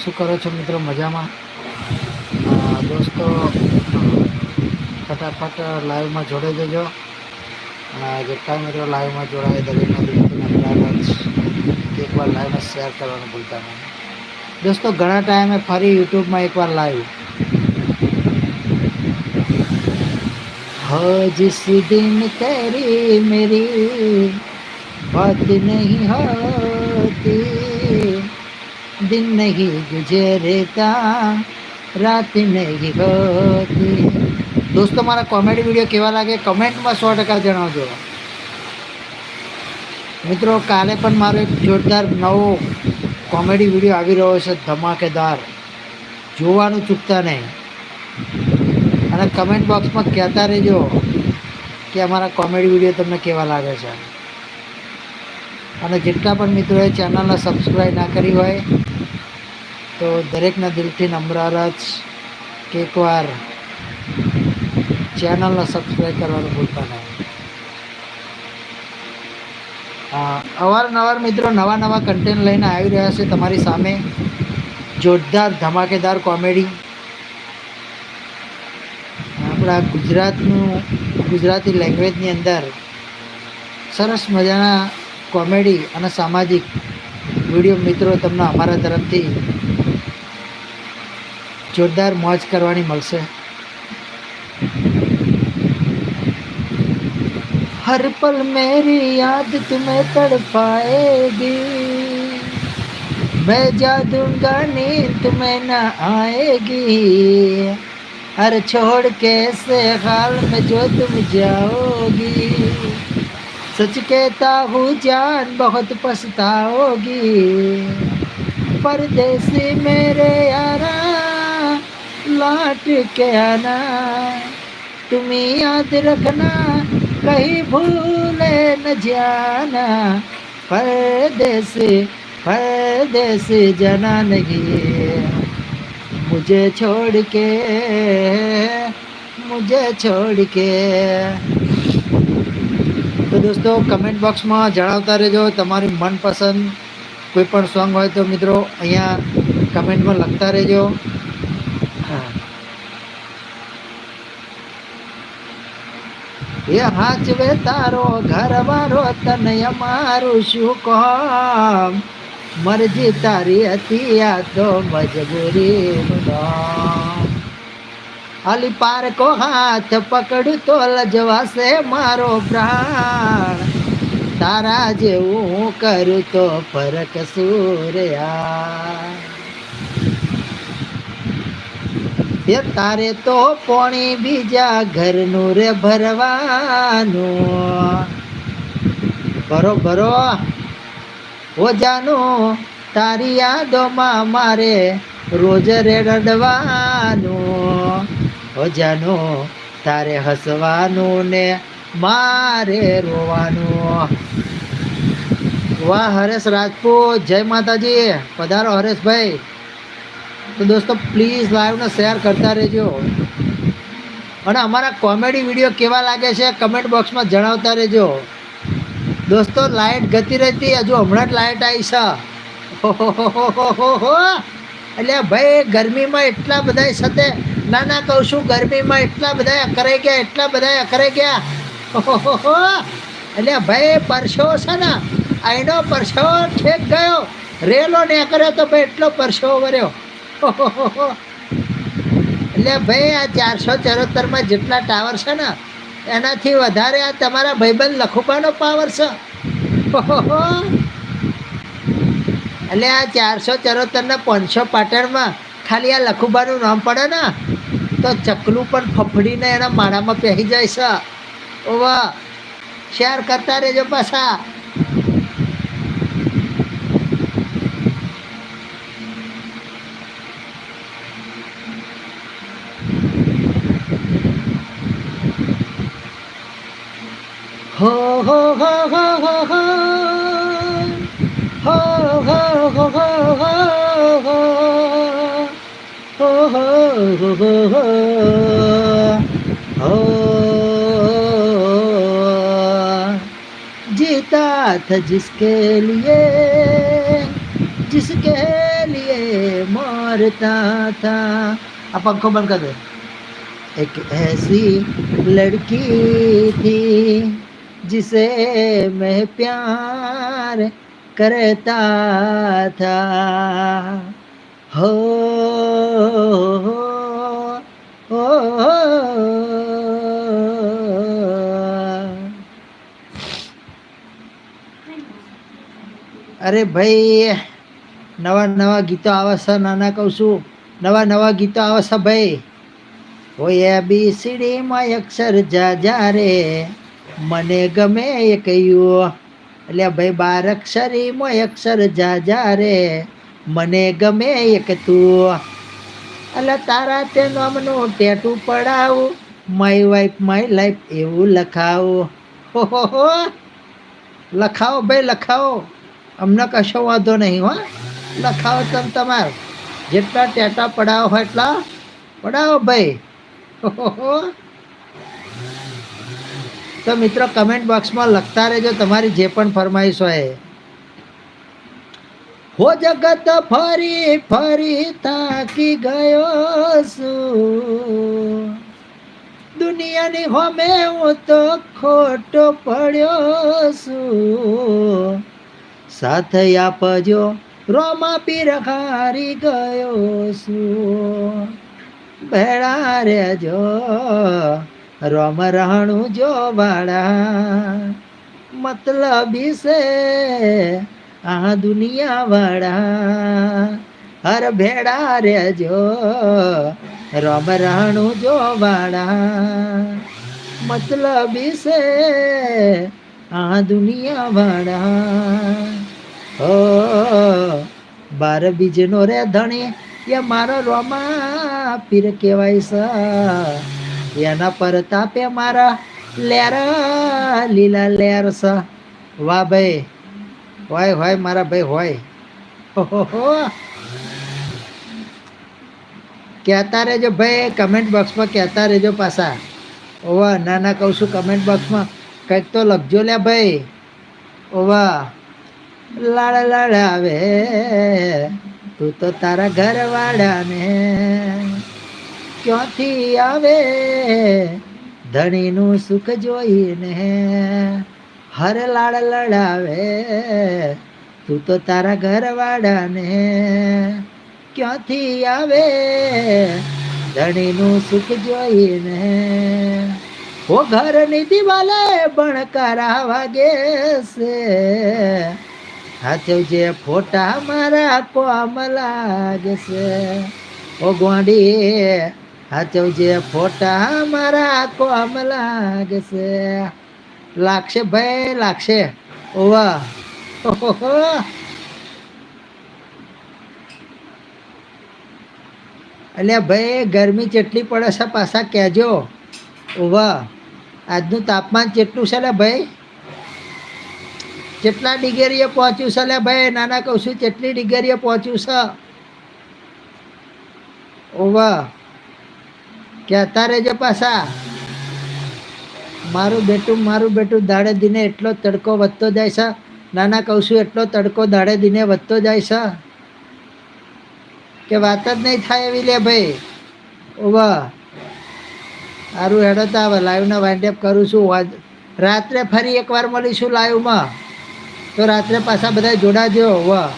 શું કરો છો મિત્રો મજામાં અ, દોસ્તો ફટાફટ લાઈવમાં જોડાઈ જજો અને જેટલા મિત્રો લાઈવમાં જોડાય દરેકને દિલથી નમ્ર જ એકવાર લાઈવમાં શેર કરવાનું ભૂલતા નહીં દોસ્તો ઘણા ટાઈમે ફરી યુટ્યુબમાં એકવાર લાઈવ हो जिस दिन तेरी मेरी बात नहीं होती दिन नहीं गुजरता रात नहीं होती દોસ્તો મારા કોમેડી વિડીયો કેવા લાગે કમેન્ટમાં સો ટકા જણાવજો મિત્રો કાલે પણ મારો એક જોરદાર નવો કોમેડી વિડીયો આવી રહ્યો છે ધમાકેદાર જોવાનું ચૂકતા નહીં અને કમેન્ટ બોક્સમાં કહેતા રહેજો કે અમારા કોમેડી વિડીયો તમને કેવા લાગે છે અને જેટલા પણ મિત્રોએ ચેનલને સબસ્ક્રાઈબ ના કરી હોય તો દરેકના દિલથી નમ્ર અરજ કે એકવાર ચેનલને સબસ્ક્રાઈબ કરવાનું ભૂલતા નહીં. અવારનવાર મિત્રો નવા નવા કન્ટેન્ટ લઈને આવી રહ્યા છે તમારી સામે. જોરદાર ધમાકેદાર કોમેડી આપણા ગુજરાતનું, ગુજરાતી લેંગ્વેજની અંદર સરસ મજાના કોમેડી અને સામાજિક વીડિયો મિત્રો તમને અમારા તરફથી જોરદાર મોજ કરવાની મળશે हर पल मेरी याद तुम्हें तड़पाएगी मैं जा दूंगा नींद तुम्हें न आएगी अरे छोड़ के ऐसे हाल में जो तुम जाओगी सच कहता हूँ जान बहुत पछताओगी परदेसी मेरे यारा लौट के आना तुम्हें याद रखना कहीं भूले न जाना परदेस परदेस जाना नहीं मुझे छोड़ के मुझे छोड़ के તો દોસ્તો કમેન્ટ બોક્સમાં જણાવતા રહેજો તમારી મનપસંદ કોઈ પણ સોંગ હોય તો મિત્રો અહીંયા કમેન્ટમાં લખતા રહેજો એ હાચવે તારો ઘરવાળો તને અમારું શું કામ? મરજી તારી હતી આ તો મજબૂરી અલી પાર કો હાથ પકડું તો લજવાશે મારો પ્રાણ. તારા જેવું કરું તો ફરક સૂર્યા. એ તારે તો પોણી બીજા ઘરનું રે ભરવાનું. ભરો ભરો. ઓ જાનું, તારી યાદોમાં મારે રોજ રે રડવાનું. ઓ તારે હસવાનું ને મારે રોવાનું. વાહ, હરેશ રાજપૂત. જય માતાજી. પધારો હરેશભાઈ. તો દોસ્તો પ્લીઝ લાઈવને શેર કરતા રહેજો અને અમારા કોમેડી વીડિયો કેવા લાગે છે કમેન્ટ બોક્સમાં જણાવતા રહેજો દોસ્તો લાઇટ ગતી રહેતી, હજુ હમણાં જ લાઇટ આવી છે. એટલે ભાઈ, ગરમીમાં એટલા બધા સાથે, ના ના કહું છું, ગરમીમાં એટલા બધા અકરાઈ ગયા, એટલા બધા અકરાઈ ગયા. એટલે ભાઈ, પરસો છે ને આઈનો પરસો ઠેક ગયો રેલો ને કર્યો તો ભાઈ, એટલો પરસો વર્યો. એટલે ભાઈ, આ ચારસો ચરોતરમાં જેટલા ટાવર છે ને, એનાથી વધારે આ તમારા ભાઈબંધ લખુબાનો પાવર છે. એટલે આ ચારસો ચોરોતરના પાંચસો પાટણમાં ખાલી આ લખુબાનું નામ પડે ને, તો ચકલું પણ ફફડીને એના માળામાં પહેરી જાય છે. ઓવા, શેર કરતા રહેજો પાછા. हो हो जीता था जिसके लिए जिसके लिए मरता था। अब पंखों बंद कर दे। एक ऐसी लड़की थी जिसे मैं प्यार करता था हो हो, અરે ભાઈ નવા નવા ગીતો આવે છે નાના કહું છું નવા નવા ગીતો આવે છે ભાઈ હોય બી સીડીમાં અક્ષર જા જા રે મને ગમે એ કહ્યું એટલે ભાઈ બાર અક્ષરીમાં અક્ષર જા જા રે. મને ગમે એક તું એટલે તારા તે નામનું ટેટું પડાવું. માય વાઈફ માય લાઈફ એવું લખાવું. હો હો હો. લખાવો ભાઈ, લખાવો. અમને કશો વાંધો નહીં હો. લખાવો તમે તમારે. જેટલા ટેટા પડાવો હોય એટલા પડાવો ભાઈ. ઓહોહો. તો મિત્રો કમેન્ટ બોક્સમાં લખતા રહેજો તમારી જે પણ ફરમાઈશ હોય. હો જગત ફરી ફરી થાકી ગયો છું. દુનિયાની હોમે હું તો ખોટો પડ્યો છું. સાથે આપજો, રોમા પીર હારી ગયો છું. ભેળા રેજો રોમ રહાણું જો વાળા. મતલબી છે, આ દુનિયા વાળા. હર ભેડા રેજો, રોમ રહાણું જો વાળા. મતલબી છે, આ દુનિયા વાળા. ઓ બાર બીજનો રે ધણી, એ મારો રોમા પીર કહેવાય છે. એના પર તાપે મારા લેર, લીલા લેર સ. વાહ ભાઈ, હોય હોય, મારા ભાઈ, હોય. કહેતા રહેજો ભાઈ કમેન્ટ બોક્સમાં કહેતા રહેજો પાછા. ઓવા, ના ના, કહું છું કમેન્ટ બોક્સમાં કંઈક તો લખજો લે ભાઈ. ઓવા લાડા આવે. તું તો તારા ઘર વાળાને ક્યાંથી આવે? ધણીનું સુખ જોઈને હર લાડ લડાવે. તું તો તારા ઘરવાળાને ક્યાંથી આવે? ધણીનું સુખ જોઈને ઓ ઘરની દિવાલે બણકારા વાગે છે હાથે ફોટા મારા કોમ લાગે છે ઓ ગોંડી હાથે ફોટા મારા કોમ લાગે છે લાગશે ભાઈ, લાગશે. ઓવા. એટલે ભાઈ, ગરમી જેટલી પડે છે પાછા કહેજો. ઓવા. આજનું તાપમાન કેટલું છે લે ભાઈ? કેટલા ડિગ્રીએ પહોંચ્યું છે લે ભાઈ? નાના કહું છું, કેટલી ડિગ્રીએ પહોંચ્યું છે? ઓવા. કહેતા રહેજો પાછા મારું બેટું મારું બેટું દાડે દિને એટલો તડકો વધતો જાય છે. નાના કહું છું એટલો તડકો દાડે દિને વધતો જાય છે. કે વાત જ નહીં થાય એવી લે ભાઈ. ઓવા સારું હેડો તો આવે લાઈવના વાઇન્ડઅપ કરું છું. રાત્રે ફરી એકવાર મળીશું લાઈવમાં. તો રાત્રે પાછા બધા જોડાજો વાહ